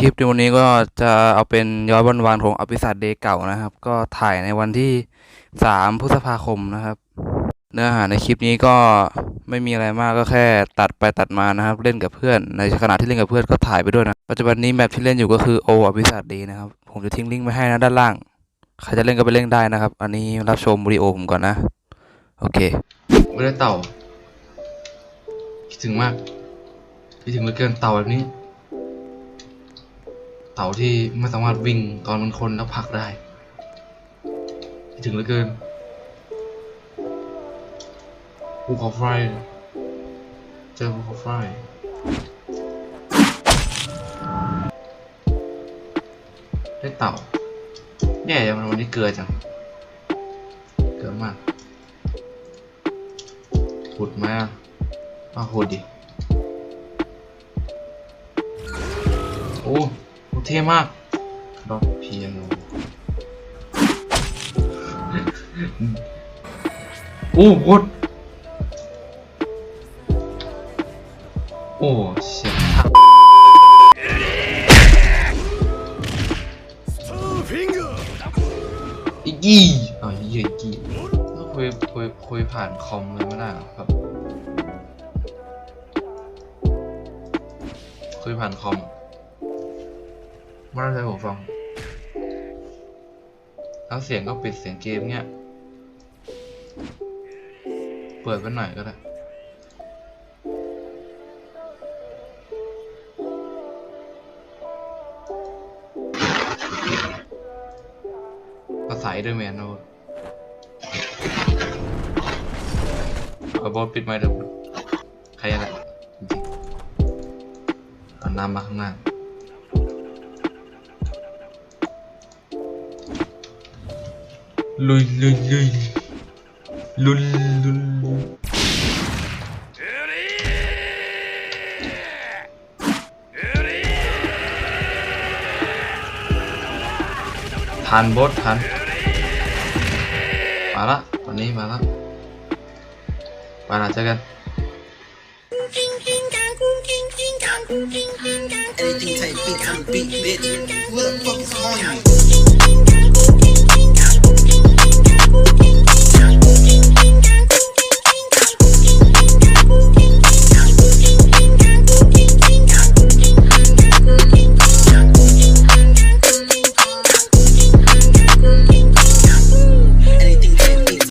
คลิปในวันนี้ก็จะเอาเป็นย้อนวันวานของอภิสัตเดย์เก่านะครับ ก็ถ่ายในวันที่สามพฤษภาคมนะครับ เนื้อหาในคลิปนี้ก็ไม่มีอะไรมากก็แค่ตัดไปตัดมานะครับ เล่นกับเพื่อน ในขณะที่เล่นกับเพื่อนก็ถ่ายไปด้วยนะ ปัจจุบันนี้แมปที่เล่นอยู่ก็คือโออภิสัตเดย์นะครับ ผมจะทิ้งลิงก์ไว้ให้นะด้านล่าง ใครจะเล่นก็ไปเล่นได้นะครับ อันนี้รับชมวิดีโอผมก่อนนะ โอเคไม่ได้เต่าคิดถึงมากคิดถึงเหลือเกินเต่าแบบนี้าที่ไม่สามารถวิ่งตอนมันคนแล้วผลักได้ ถึงเหลือเกินภูเขาไฟเจอภูเขาไฟได้เต่าแย่จังวันนี้เกลือจัง เกลือมากขุดมอะอ้าวขุดดิ โอ้ เท่มากดอกเพียโนโอ้โหดโอ้เสียงทักอีกกี้อ๋อเหี้ยอีกกี้ต้องคุยคุยคุยผ่านคอมเลยไม่ได้เหรอครับคุยผ่านคอม ไม่ได้ใช้หูฟัง แล้วเสียงก็ปิดเสียงเกมเงี้ย เปิดไว้หน่อยก็ได้ภาษาด้วยแมนโนเอาบอสปิดไมค์เดี๋ยวใครอะไรเอาน้ำมาข้างหน้า ลุยลุยลุยลุยลุยทันบดทันมาละตอนนี้มาละมาละเจอกันใส่ปีกทำปีกเบ็ด Who the fuck is calling me?